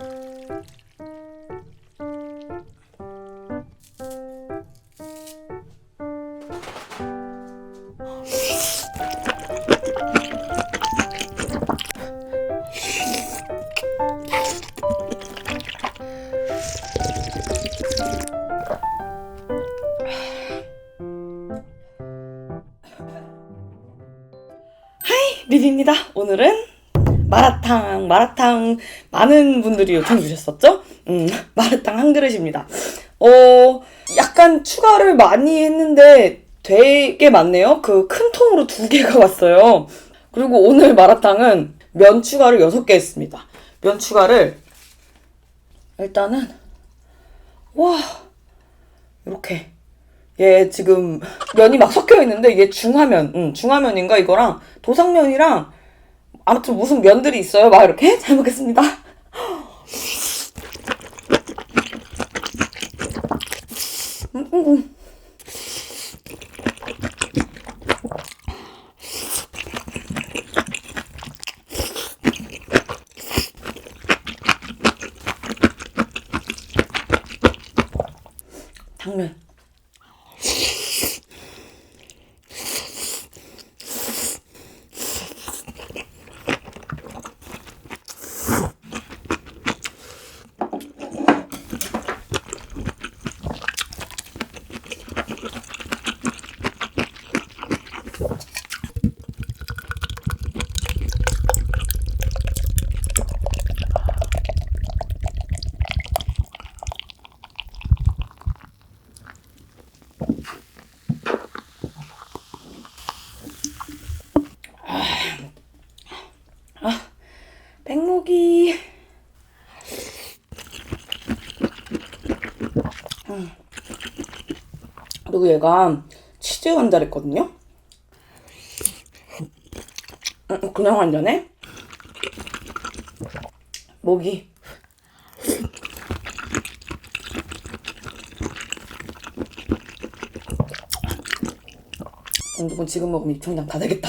리 마라탕, 마라탕 많은 분들이 요청 주셨었죠? 음, 마라탕 한 그릇입니다. 어, 약간 추가를 많이 했는데 되게 많네요. 그 큰 통으로 두 개가 왔어요. 그리고 오늘 마라탕은 면 추가를 여섯 개 했습니다. 면 추가를 일단은 와 이렇게 얘 지금 면이 막 섞여 있는데 이게 중화면, 응, 중화면인가 이거랑 도상면이랑 아무튼 무슨 면들이 있어요. 막 이렇게 잘 먹겠습니다. 음, 음, 음. 당면. 백목이. 음. 그리고 얘가 치즈 환자랬거든요. 음, 그냥 환자네. 목이. 공주분 지금 먹으면 입천장 다 되겠다.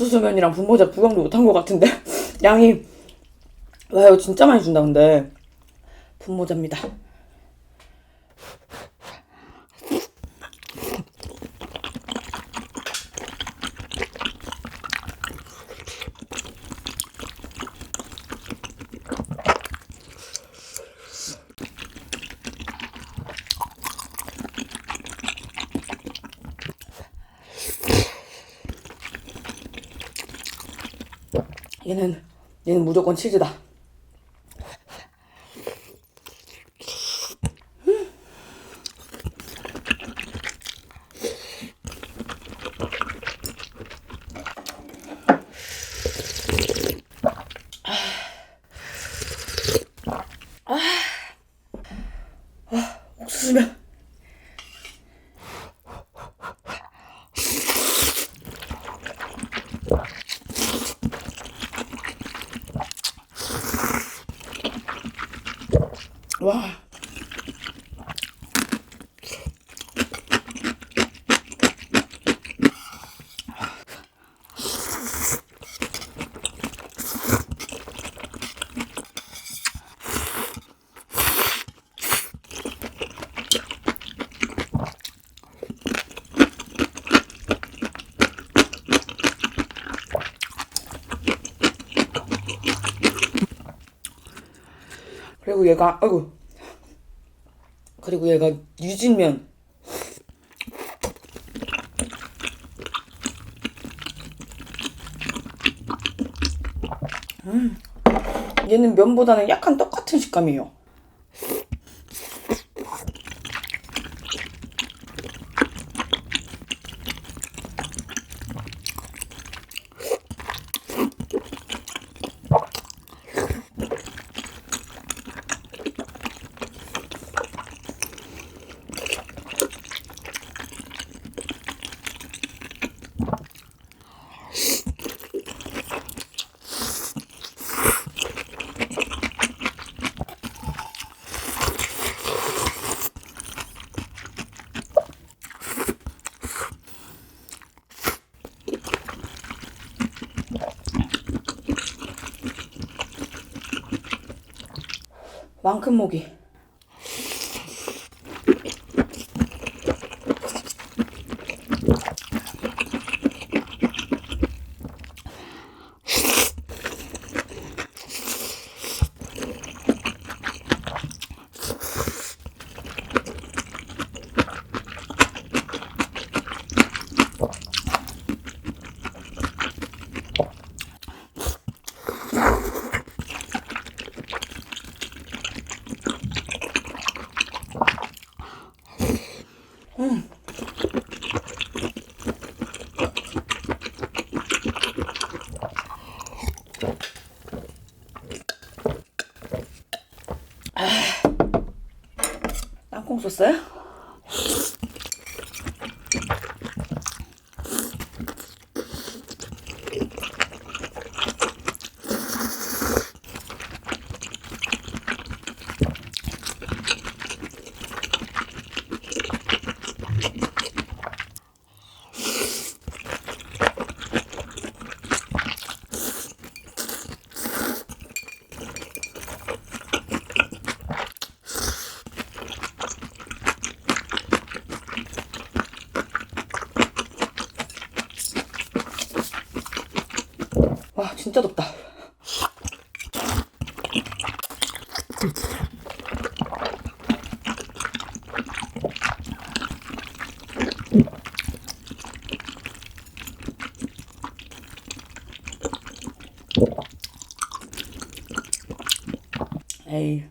옥수수면이랑 분모자 구경도 못한 것 같은데. 양이. 와요 진짜 많이 준다 근데. 분모자입니다. 얘는 얘는 무조건 치즈다. 옥수수면 와 그리고 얘가 아이고. 그리고 얘가 유진면. 음. 얘는 면보다는 약간 똑같은 식감이에요 왕큰 모기 burası. 에이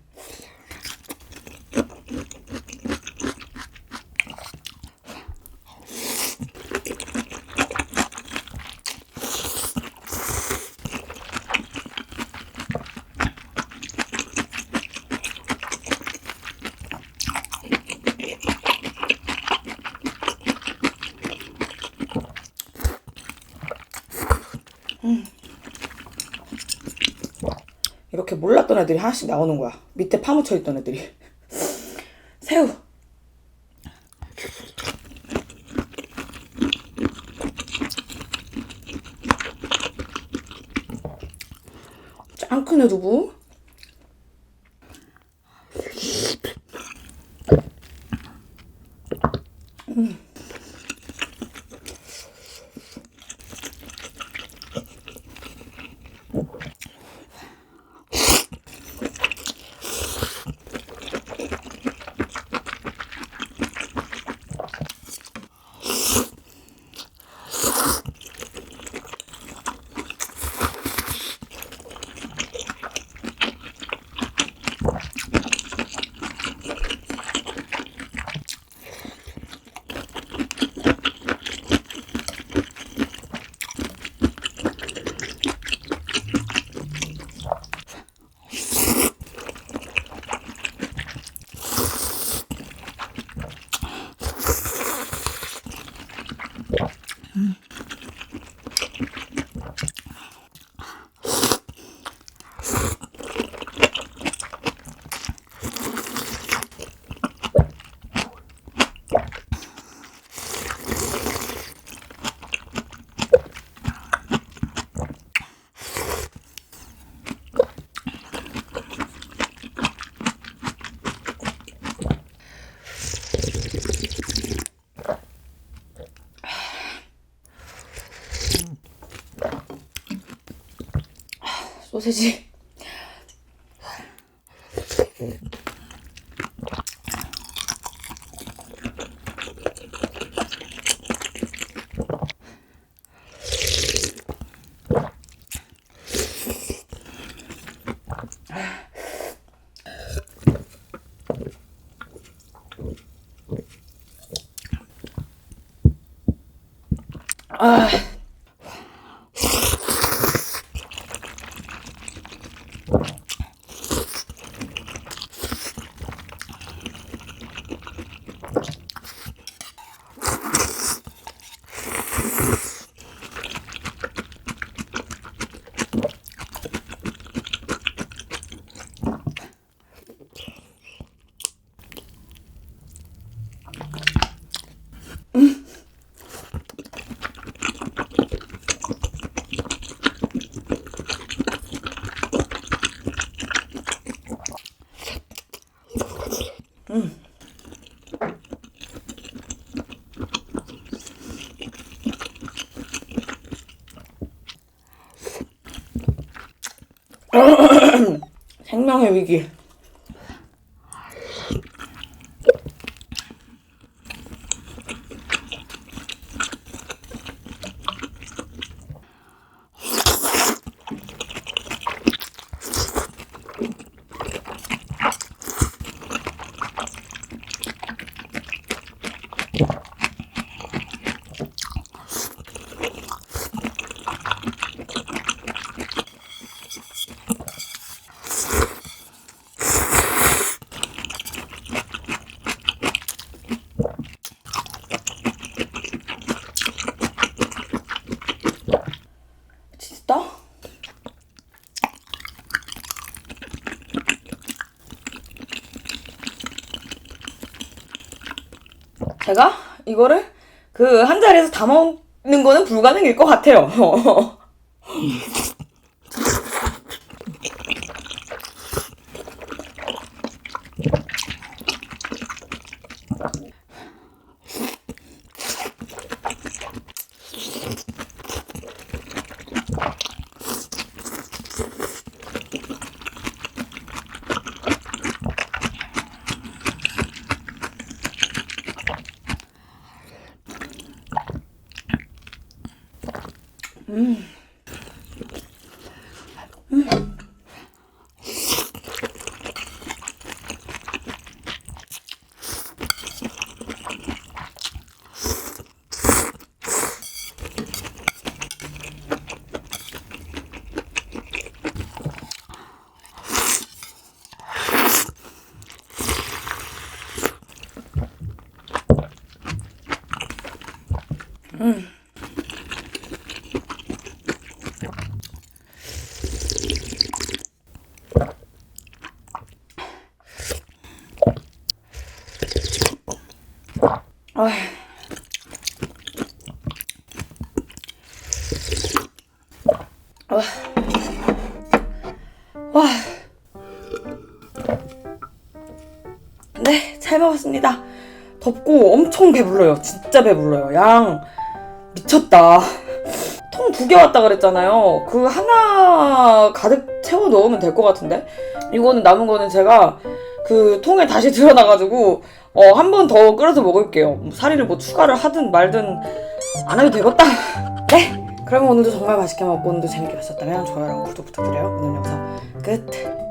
몰랐던 애들이 하나씩 나오는 거야. 밑에 파묻혀 있던 애들이. 새우. 짱 크네 두부. 소세지. 아. Thank you. 제가 이거를 그 한 자리에서 다 먹는 거는 불가능일 것 같아요. 네, 잘 먹었습니다. 덥고 엄청 배불러요. 진짜 배불러요. 양 미쳤다. 통 두 개 왔다 그랬잖아요. 그 하나 가득 채워 넣으면 될 것 같은데? 이거는 남은 거는 제가 그 통에 다시 들여놔가지고 어, 한 번 더 끓여서 먹을게요. 뭐 사리를 뭐 추가를 하든 말든 안 해도 되겠다. 네. 그러면 오늘도 정말 맛있게 먹고 오늘도 재밌게 봤었다면 좋아요랑 구독 부탁드려요. 오늘 영상 끝.